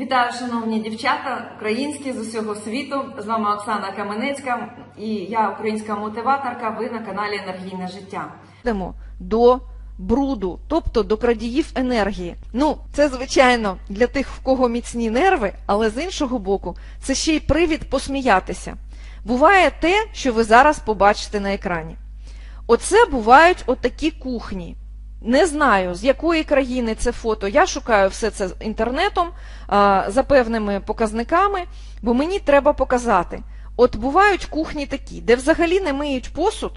Вітаю, шановні дівчата, українські з усього світу. З вами Оксана Каменецька і я українська мотиваторка. Ви на каналі Енергійне життя. Йдемо до бруду, тобто до крадіїв енергії. Ну, це звичайно для тих, в кого міцні нерви, але з іншого боку, це ще й привід посміятися. Буває те, що ви зараз побачите на екрані. Оце бувають отакі кухні. Не знаю, з якої країни це фото. Я шукаю все це інтернетом за певними показниками, бо мені треба показати. От бувають кухні такі, де взагалі не миють посуд,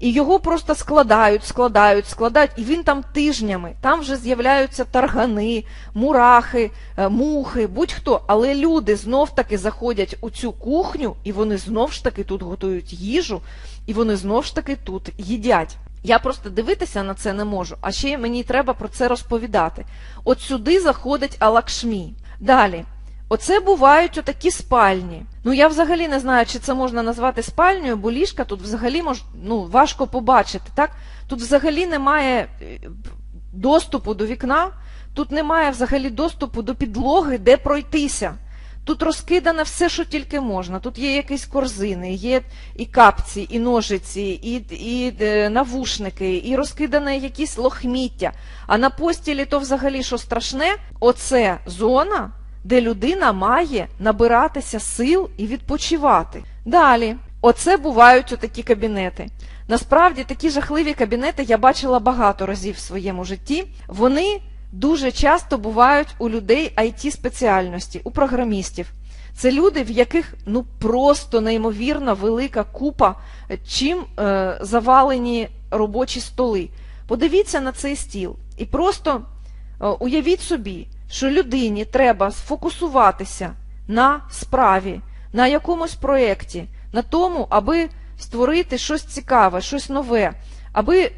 і його просто складають, складають, складають, і він там тижнями. Там вже з'являються таргани, мурахи, е, мухи, будь-хто. Але люди знов таки заходять у цю кухню, і вони знов ж таки тут готують їжу, і вони знов ж таки тут їдять. Я просто дивитися на це не можу, а ще мені треба про це розповідати. От сюди заходить Алакшмі. Далі. Оце бувають отакі спальні. Ну я взагалі не знаю, чи це можна назвати спальнею, бо ліжка тут взагалі мож, ну, важко побачити. Так? Тут взагалі немає е, доступу до вікна, тут немає взагалі доступу до підлоги, де пройтися. Тут розкидане все, що тільки можна. Тут є якісь корзини, є і капці, і ножиці, і, і е, навушники, і розкидане якісь лохміття. А на постілі то взагалі що страшне? Оце зона, де людина має набиратися сил і відпочивати. Далі, оце бувають отакі кабінети. Насправді такі жахливі кабінети я бачила багато разів в своєму житті. Вони дуже часто бувають у людей it спеціальності, у програмістів. Це люди, в яких ну просто неймовірно велика купа, е, чим е, завалені робочі столи. Подивіться на цей стіл і просто е, уявіть собі, що людині треба сфокусуватися на справі, на якомусь проєкті, на тому, аби створити щось цікаве, щось нове, аби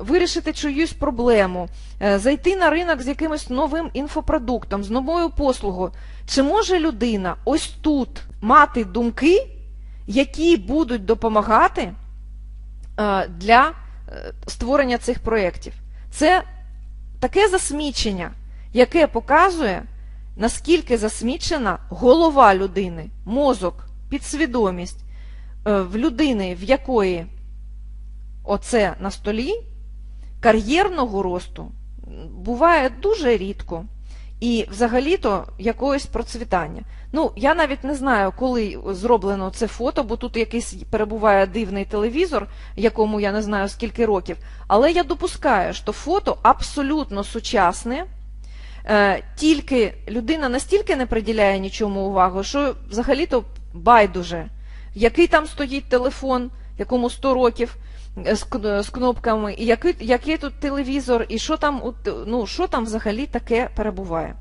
вирішити чиюсь проблему, е, зайти на ринок з якимось новим інфопродуктом, з новою послугою. Чи може людина ось тут мати думки, які будуть допомагати е, для е, створення цих проєктів? Це таке засмічення, яке показує, наскільки засмічена голова людини, мозок, підсвідомість е, в людини, в якої оце на столі, кар'єрного росту буває дуже рідко. І взагалі-то якогось процвітання. Ну, я навіть не знаю, коли зроблено це фото, бо тут якийсь перебуває дивний телевізор, якому я не знаю скільки років. Але я допускаю, що фото абсолютно сучасне, е, тільки людина настільки не приділяє нічому увагу, що взагалі-то байдуже, який там стоїть телефон, якому 100 років з, з кнопками, який, який тут телевізор, і що там, ну, що там взагалі таке перебуває.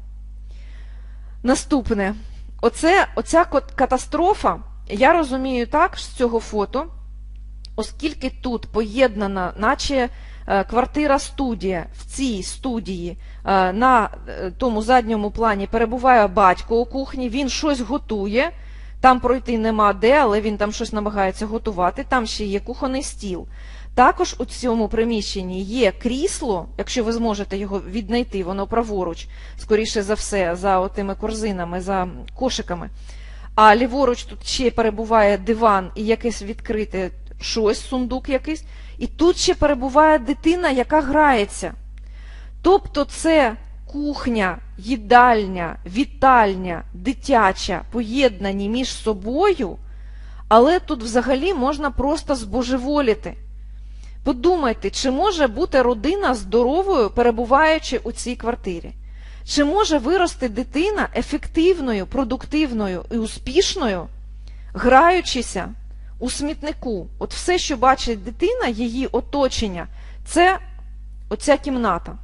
Наступне. Оце, оця катастрофа, я розумію так з цього фото, оскільки тут поєднана, наче е, квартира-студія, в цій студії е, на е, тому задньому плані перебуває батько у кухні, він щось готує, там пройти нема де, але він там щось намагається готувати, там ще є кухонний стіл. Також у цьому приміщенні є крісло, якщо ви зможете його віднайти, воно праворуч, скоріше за все, за отими корзинами, за кошиками. А ліворуч тут ще перебуває диван і якесь відкрите щось, сундук якийсь. І тут ще перебуває дитина, яка грається. Тобто це кухня, їдальня, вітальня, дитяча, поєднані між собою, але тут взагалі можна просто збожеволіти. Подумайте, чи може бути родина здоровою, перебуваючи у цій квартирі? Чи може вирости дитина ефективною, продуктивною і успішною, граючися у смітнику? От все, що бачить дитина, її оточення, це оця кімната.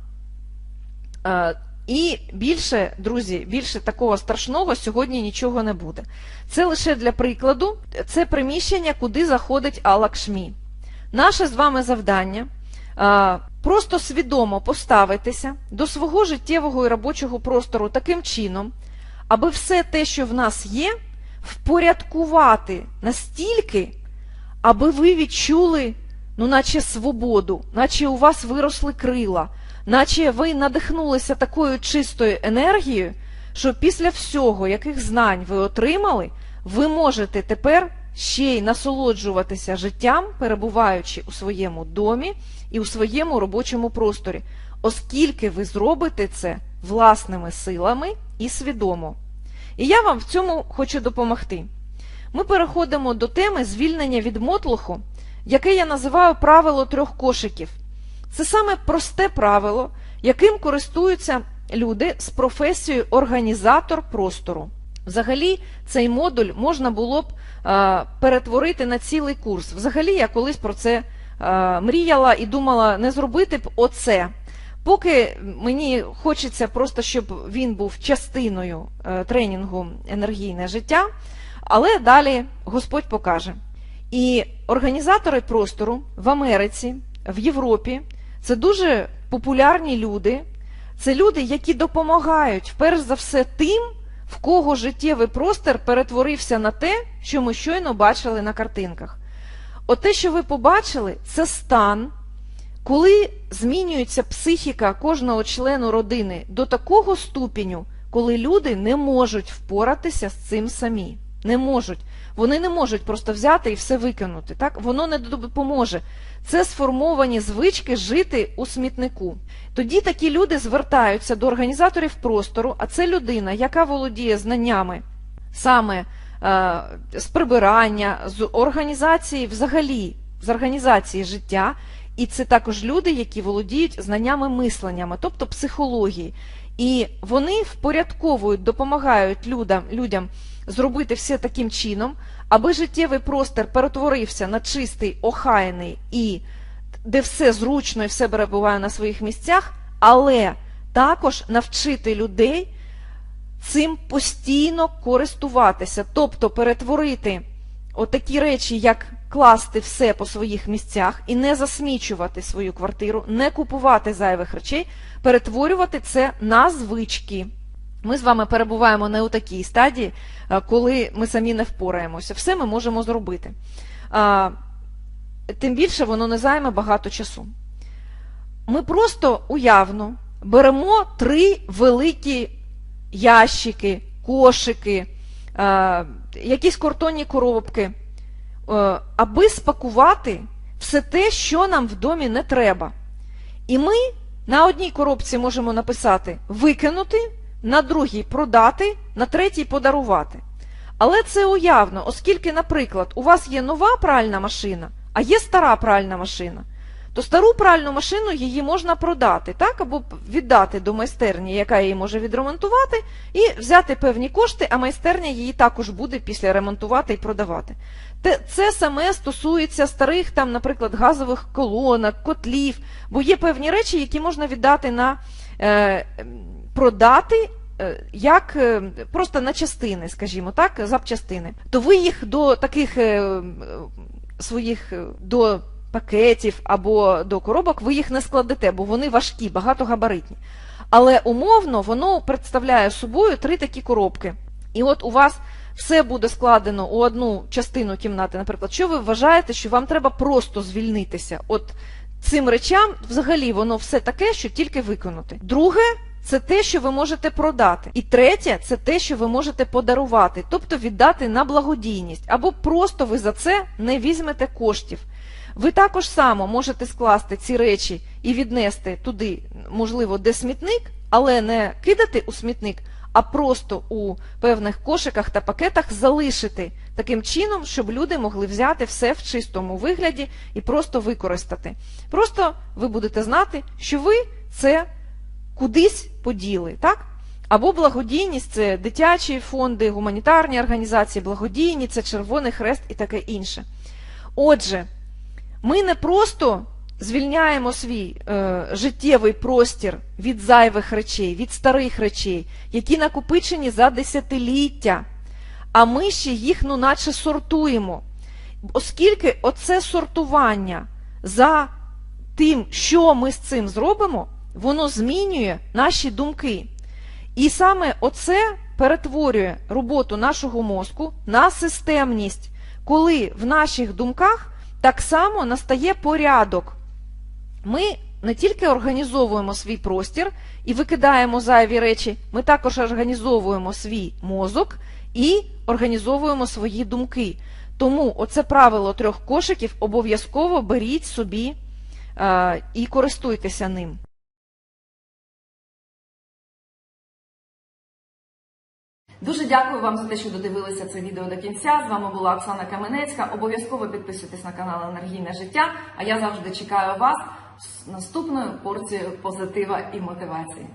Е, І більше, друзі, більше такого страшного сьогодні нічого не буде. Це лише для прикладу, це приміщення, куди заходить Алакшмі. Наше з вами завдання просто свідомо поставитися до свого життєвого і робочого простору таким чином, аби все те, що в нас є, впорядкувати настільки, аби ви відчули, ну, наче свободу, наче у вас виросли крила, наче ви надихнулися такою чистою енергією, що після всього, яких знань ви отримали, ви можете тепер ще й насолоджуватися життям, перебуваючи у своєму домі і у своєму робочому просторі, оскільки ви зробите це власними силами і свідомо. І я вам в цьому хочу допомогти. Ми переходимо до теми звільнення від мотлуху, яке я називаю правило трьох кошиків. Це саме просте правило, яким користуються люди з професією організатор простору. Взагалі, цей модуль можна було б е, перетворити на цілий курс. Взагалі, я колись про це е, мріяла і думала не зробити б оце. Поки мені хочеться просто, щоб він був частиною е, тренінгу енергійне життя, але далі Господь покаже. І організатори простору в Америці, в Європі це дуже популярні люди. Це люди, які допомагають перш за все тим, в кого життєвий простір перетворився на те, що ми щойно бачили на картинках. От те, що ви побачили, це стан, коли змінюється психіка кожного члену родини до такого ступеню, коли люди не можуть впоратися з цим самі. Не можуть. Вони не можуть просто взяти і все викинути. Так? Воно не допоможе. Це сформовані звички жити у смітнику. Тоді такі люди звертаються до організаторів простору, а це людина, яка володіє знаннями саме е, з прибирання, з організації взагалі, з організації життя. І це також люди, які володіють знаннями мисленнями, тобто психології. І вони впорядковують, допомагають людям, людям зробити все таким чином, аби життєвий простір перетворився на чистий, охайний і де все зручно і все перебуває на своїх місцях, але також навчити людей цим постійно користуватися, тобто перетворити отакі речі, як класти все по своїх місцях і не засмічувати свою квартиру, не купувати зайвих речей, перетворювати це на звички. Ми з вами перебуваємо не у такій стадії, коли ми самі не впораємося. Все ми можемо зробити. Тим більше воно не займе багато часу. Ми просто уявно беремо три великі ящики, кошики, е, якісь картонні коробки, е, аби спакувати все те, що нам в домі не треба. І ми на одній коробці можемо написати викинути, на другій продати, на третій подарувати. Але це уявно, оскільки, наприклад, у вас є нова пральна машина, а є стара пральна машина, то стару пральну машину її можна продати, так, або віддати до майстерні, яка її може відремонтувати, і взяти певні кошти, а майстерня її також буде після ремонтувати і продавати. Це саме стосується старих, там, наприклад, газових колонок, котлів, бо є певні речі, які можна віддати на е, продати е, як е, просто на частини, скажімо так, запчастини. То ви їх до таких е, своїх до пакетів або до коробок ви їх не складете, бо вони важкі, багатогабаритні. Але умовно воно представляє собою три такі коробки. І от у вас все буде складено у одну частину кімнати, наприклад, що ви вважаєте, що вам треба просто звільнитися? От цим речам взагалі воно все таке, що тільки виконати. Друге, це те, що ви можете продати. І третє, це те, що ви можете подарувати, тобто віддати на благодійність, або просто ви за це не візьмете коштів. Ви також само можете скласти ці речі і віднести туди, можливо, де смітник, але не кидати у смітник, а просто у певних кошиках та пакетах залишити таким чином, щоб люди могли взяти все в чистому вигляді і просто використати. Просто ви будете знати, що ви це кудись поділи, так? Або благодійність це дитячі фонди, гуманітарні організації, благодійні, це Червоний Хрест і таке інше. Отже, ми не просто звільняємо свій е, життєвий простір від зайвих речей, від старих речей, які накопичені за десятиліття, а ми ще їх, ну, наче сортуємо. Оскільки оце сортування за тим, що ми з цим зробимо, воно змінює наші думки. І саме оце перетворює роботу нашого мозку на системність, коли в наших думках так само настає порядок. Ми не тільки організовуємо свій простір і викидаємо зайві речі, ми також організовуємо свій мозок і організовуємо свої думки. Тому оце правило трьох кошиків обов'язково беріть собі е, і користуйтеся ним. Дуже дякую вам за те, що додивилися це відео до кінця. З вами була Оксана Каменецька. Обов'язково підписуйтесь на канал Енергійне життя. А я завжди чекаю вас з наступною порцією позитива і мотивації.